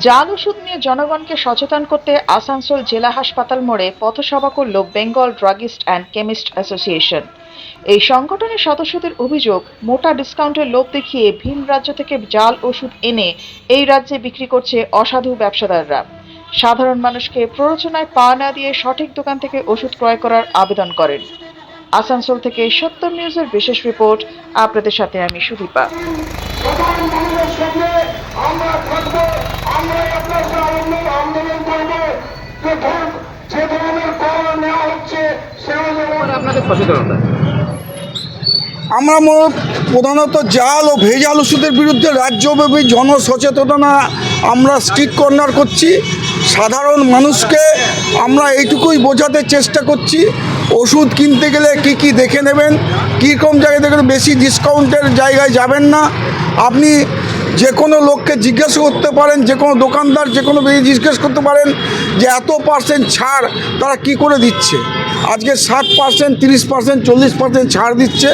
জাল ওষুধ নিয়ে জনগণকে সচেতন করতে আসানসোল জেলা হাসপাতাল মোড়ে পথসভা করল Bengal druggist and chemist association. এই সংগঠনের সদস্যদের অভিযোগ, মোটা ডিসকাউন্টের লোভ দেখিয়ে ভিন রাজ্য থেকে জাল ওষুধ এনে এই রাজ্যে বিক্রি করছে অসাধু ব্যবসাদাররা। সাধারণ মানুষকে প্ররোচনায় পা না দিয়ে সঠিক দোকান থেকে ওষুধ ক্রয় করার আবেদন করেন। আসানসোল থেকে সত্তর নিউজের বিশেষ রিপোর্ট। আপনাদের সাথে আমি সুদীপা। আমরা প্রধানত জাল ও ভেজাল ওষুধের বিরুদ্ধে রাজ্যব্যাপী জনসচেতনতা আমরা স্ট্রিট কর্নার করছি। সাধারণ মানুষকে আমরা এইটুকুই বোঝাতে চেষ্টা করছি। ওষুধ কিনতে গেলে কি কি দেখে নেবেন, কীরকম জায়গায় দেখবেন বেশি ডিসকাউন্টের জায়গায় যাবেন না। আপনি যে কোনো লোককে জিজ্ঞেস করতে পারেন, যে কোনো দোকানদার, যে কোনো জিজ্ঞেস করতে পারেন যে এত পার্সেন্ট ছাড় তারা কি করে দিচ্ছে? আজকে ষাট পার্সেন্ট তিরিশ পার্সেন্ট চল্লিশ পার্সেন্ট ছাড় দিচ্ছে।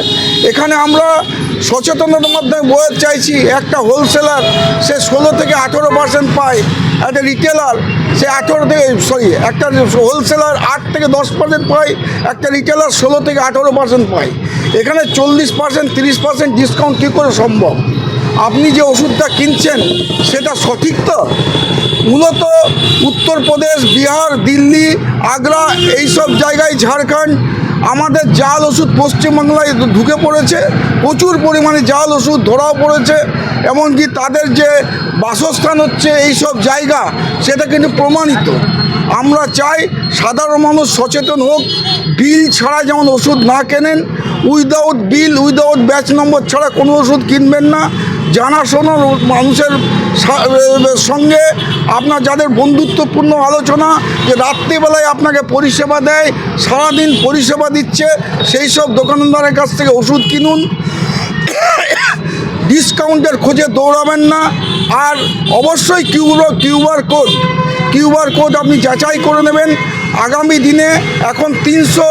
এখানে আমরা সচেতনতার মাধ্যমে বোঝাতে চাইছি, একটা হোলসেলার সে ষোলো থেকে আঠেরো পার্সেন্ট পায়, একটা রিটেলার সে আঠেরো থেকে সরি একটা হোলসেলার আট থেকে দশ পার্সেন্ট পায়, একটা রিটেলার ষোলো থেকে আঠেরো পার্সেন্ট পায়। এখানে চল্লিশ পার্সেন্ট তিরিশ পার্সেন্ট ডিসকাউন্ট কী করে সম্ভব? আপনি যে ওষুধটা কিনছেন, সেটা সঠিক তো? মূলত উত্তরপ্রদেশ, বিহার, দিল্লি, আগ্রা এইসব জায়গায় ঝাড়খণ্ড, আমাদের জাল ওষুধ পশ্চিমবাংলায় ঢুকে পড়েছে, প্রচুর পরিমাণে জাল ওষুধ ধরাও পড়েছে, এমনকি তাদের যে বাসস্থান হচ্ছে এইসব জায়গা, সেটা কিন্তু প্রমাণিত। আমরা চাই সাধারণ মানুষ সচেতন হোক, বিল ছাড়া যেমন ওষুধ না কেনেন, without bill, without batch number ছাড়া কোনো ওষুধ কিনবেন না জানাশোনা মানুষের সঙ্গে আপনার যাদের বন্ধুত্বপূর্ণ আলোচনা, যে রাত্রিবেলায় আপনাকে পরিষেবা দেয়, সারাদিন পরিষেবা দিচ্ছে, সেই সব দোকানদারের কাছ থেকে ওষুধ কিনুন। ডিসকাউন্টের খোঁজে দৌড়াবেন না। আর অবশ্যই কিউবার কিউআর কোড কিউআর কোড আপনি যাচাই করে নেবেন। আগামী দিনে এখন তিনশো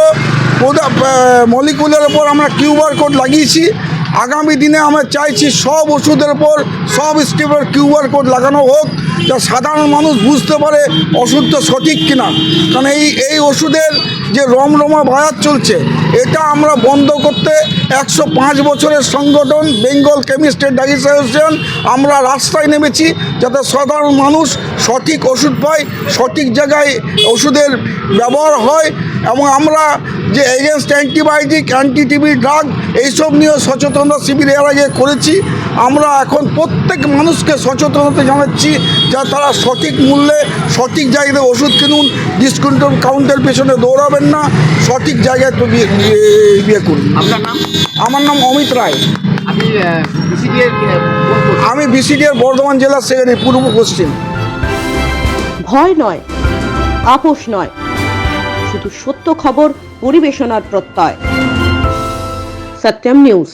মলিকুলের ওপর আমরা কিউআর কোড লাগিয়েছি। আগামী দিনে আমরা চাইছি সব ওষুধের ওপর সব স্টেপের কিউআর কোড লাগানো হোক, যা সাধারণ মানুষ বুঝতে পারে ওষুধটা সঠিক কিনা। কারণ এই এই ওষুধের যে রমরমা বাজার চলছে, এটা আমরা বন্ধ করতে একশো পাঁচ বছরের সংগঠন বেঙ্গল কেমিস্ট্রি অ্যান্ড অ্যাসোসিয়েশন আমরা রাস্তায় নেমেছি যাতে সাধারণ মানুষ সঠিক ওষুধ পায়, সঠিক জায়গায় ওষুধের ব্যবহার হয় এবং আমরা যে against antibiotic anti TB drug এইসব নিয়েও সচেতনতা শিবির এর আগে করেছি। আমরা এখন প্রত্যেক মানুষকে সচেতনতা জানাচ্ছি যা তারা সঠিক মূল্যে সঠিক জায়গায় ওষুধ কিনুন ডিসকাউন্ট কাউন্টের পেছনে দৌড়াবেন না সঠিক জায়গায় তো বিয়ে করুন। আপনার নাম? আমার নাম অমিত রায়। বিসিডিএর আমি বিসিডিআর বর্ধমান জেলার সেখানে পূর্ব পশ্চিম। ভয় নয় আপোষ নয় শুধু সত্য খবর পরিবেশনার প্রত্যয়। সত্যম নিউজ।